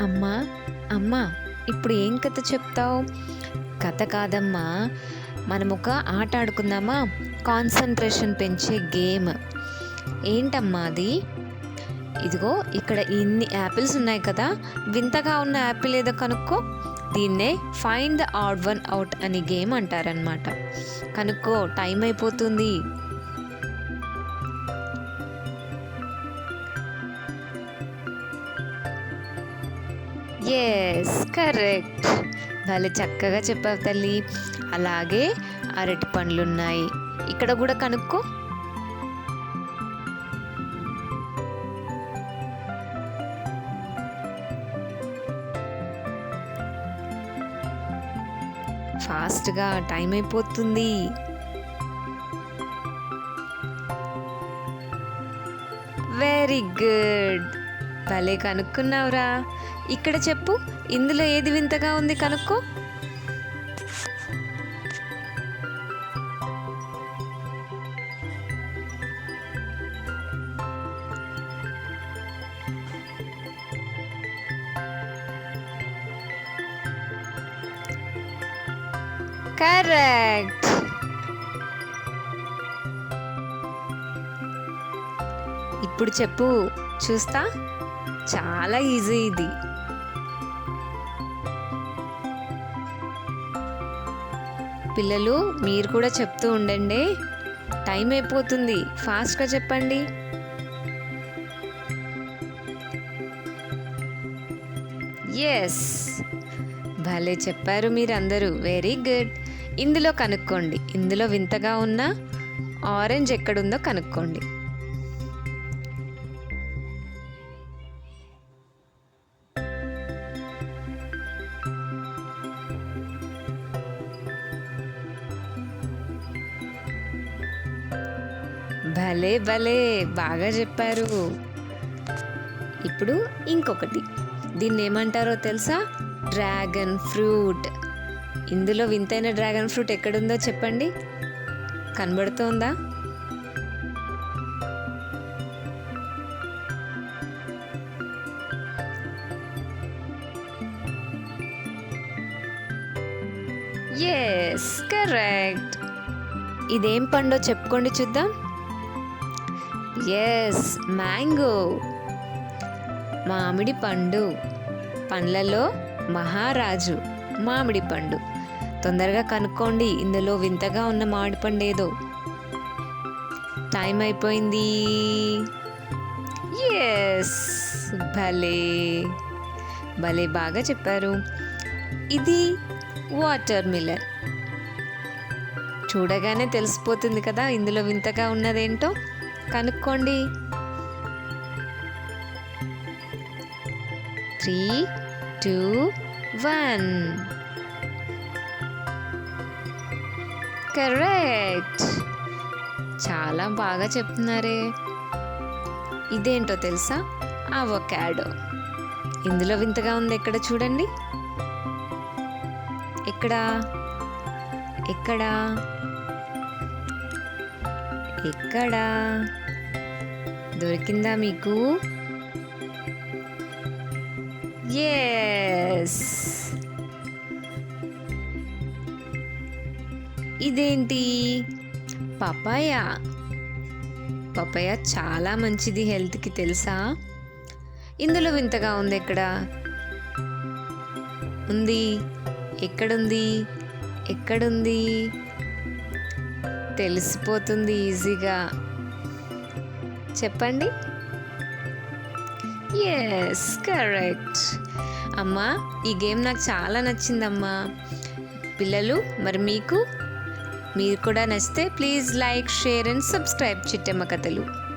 అమ్మా అమ్మా ఇప్పుడు ఏం కథ చెప్తావు? కథ కాదమ్మా మనం ఒక ఆట ఆడుకుందామా? కాన్సన్ట్రేషన్ పెంచే గేమ్. ఏంటమ్మా అది? ఇదిగో ఇక్కడ ఇన్ని యాపిల్స్ ఉన్నాయి కదా వింతగా ఉన్న యాపిల్ ఏదో కనుక్కో. దీన్నే find the odd one out అని గేమ్ అంటారనమాట కనుక్కో టైం అయిపోతుంది. ఎస్ కరెక్ట్ భలే చక్కగా చెప్పావు తల్లి. అలాగే అరటి పండ్లు ఉన్నాయి ఇక్కడ కూడా కనుక్కో. ఫాస్ట్గా టైం అయిపోతుంది. వెరీ గుడ్ భలే కనుక్కున్నావురా. ఇక్కడ చెప్పు ఇందులో ఏది వింతగా ఉంది కనుక్కో. కరెక్ట్. ఇప్పుడు చెప్పు చూస్తా? చాలా ఈజీ ఇది. పిల్లలు మీరు కూడా చెప్తూ ఉండండి. టైం అయిపోతుంది. ఫాస్ట్గా చెప్పండి. ఎస్ భలే చెప్పారు మీరందరూ. వెరీ గుడ్ ఇందులో కనుక్కోండి. ఇందులో వింతగా ఉన్న ఆరెంజ్ ఎక్కడుందో కనుక్కోండి. భలే భలే బాగా చెప్పారు. ఇప్పుడు ఇంకొకటి. దీన్ని ఏమంటారో తెలుసా? Dragon fruit. ఇందులో వింతైన డ్రాగన్ ఫ్రూట్ ఎక్కడుందో చెప్పండి. కనబడుతోందా? ఎస్ కరెక్ట్ ఇదేం పండో చెప్పుకోండి చూద్దాం. ఎస్ మ్యాంగో మామిడి పండు. పండ్లలో మహారాజు మామిడి పండు. తొందరగా కనుక్కోండి ఇందులో వింతగా ఉన్న మామిడి పండు ఏదో. టైం అయిపోయింది. ఎస్ భలే. భలే బాగా చెప్పారు. ఇది వాటర్ మిలన్ చూడగానే తెలిసిపోతుంది కదా ఇందులో వింతగా ఉన్నదేంటో. కనుక్కోండి. Three two one. కరెక్ట్. చాలా బాగా చెప్తున్నారే. ఇదేంటో తెలుసా? అవకాడో. ఇందులో వింతగా ఉంది ఎక్కడ చూడండి. ఎక్కడ? ఎక్కడ? ఎక్కడా? దొరికిందా మీకు? ఎస్ ఇదేంటి? పపాయ. పపాయ చాలా మంచిది హెల్త్కి తెలుసా? ఇందులో వింతగా ఉంది ఎక్కడ? ఉంది. ఎక్కడుంది? ఎక్కడుంది? తెలిసిపోతుంది ఈజీగా. చెప్పండి. ఎస్ కరెక్ట్ అమ్మా ఈ గేమ్ నాకు చాలా నచ్చిందమ్మా. పిల్లలు మరి మీకు? మీరు కూడా నచ్చితే please like share and subscribe Chittamma Kathalu.